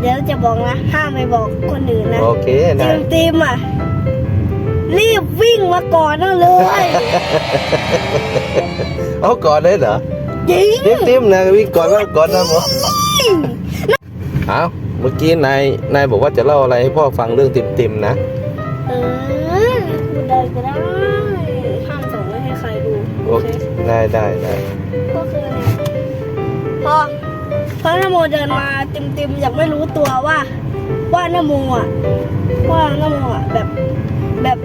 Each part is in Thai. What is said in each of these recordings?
เดี๋ยวจะบอกนะห้ามไปบอกคนอื่นนะโอเคติได้มติมอะ รีบวิ่งมาก่อนนั่นเลย เอาก่อนได้เหรอจริงติมติมนะวิ่งก่อนว่าก่อนนะหมอเอาเมื่อกี้นายนายบอกว่าจะเล่าอะไรให้พ่อฟังเรื่องติมติมนะเออพูดได้ก็ได้ห้ามส่งไว้ให้ใครดูโอโอเคเคได้ได้ได้ก็คือเนี่ยพอ พอนโมเดินมาติมติมๆยังไม่รู้ตัวว่า ว่านโมอะว่านโมอะแบบแบบ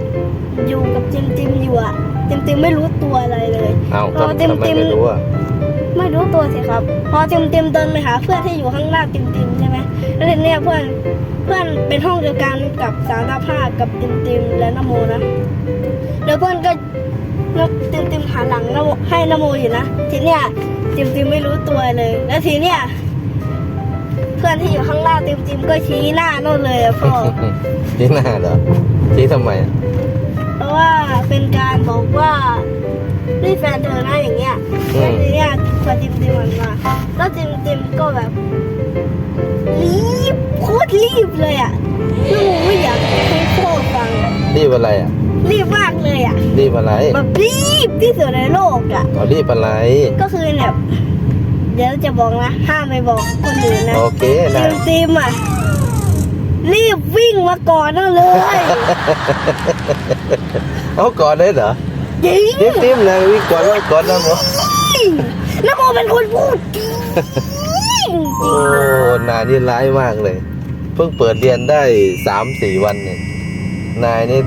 อยู่กับติมติมๆอยู่อะติมติมๆไม่รู้ตัวอะไรเลยเอาพอทำติมทำไมติมไม่รู้อะไม่รู้ตัวสิครับ พอติมติมๆเดินไปหาเพื่อนที่อยู่ข้างล่างติมติมๆใช่ไหมแล้วทีเนี้ยเพื่อนเพื่อนเป็นห้องเดียวกันกับสารภาพกับติมติมๆและนโมนะแล้วเพื่อนก็นกติมติมๆหันหลังนโมให้นโมอยู่นะทีเนี้ยติมติมๆไม่รู้ตัวเลย แล้วทีเนี้ยเพื่อนที่อยู่ข้างล่างติมติมๆก็ชี้หน้าโน่นเลยอะพ่อ ชี้หน้าเหรอชี้ทำไมอะเพราะว่าเป็นการบอกว่านี่แฟนเธอนะอย่างเงี้ยอืแล้วมทีเนี้ยพอจิมจิมมันมาแล้วจิมจิมก็แบบรีบโคตรรีบเลยอะลูกไม่อยากให้พ่อฟังอะรีบอะไรอะ รีบมากเลยอะรีบอะไรแบบรีบที่สุดในโลกอะเอารีบอะไร ก็คือแบบ เดี๋ยวจะบอกนะ ห้ามไปบอกคนอื่นนะโอเคจิได้มจิมอะ รีบวิ่งมาก่อนนั่นเลย เอาก่อนได้เหรอจริงติมติมนะวิ่งก่อนว่าก่อนนะหมอนโมเป็นคนพูดจริงโอ้นายนี่ร้ายมากเลย เพิ่งเปิดเรียนได้สามสี่วันเนี่ยนายนี่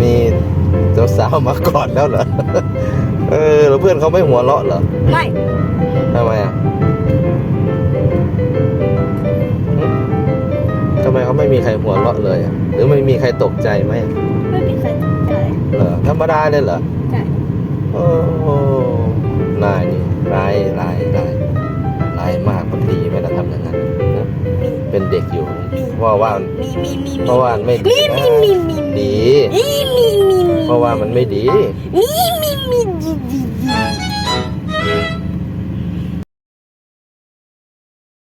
มีสาวๆมาก่อนแล้วเหรอ เออแล้วเพื่อนเขาไม่หัวเราะเหรอไม่ทำไมอะหึทำไมเขาไม่มีใครหัวเราะเลยอะหรือไม่มีใครตกใจไหมไม่มีใครตกใจเหรอธรรมดาเลยเหรอใช่โอ้นายนี่ร้ายร้ายร้ายร้ายมากมันดีไหมล่ะทำอย่างนั้นนะเป็นเด็กอยู่เพราะว่ามีมีมีเพราะว่ามันไม่ดีมีนะมีมีมีดีมีมีมีมีเพราะว่ามันไม่ดีมีมี มีดีดีดี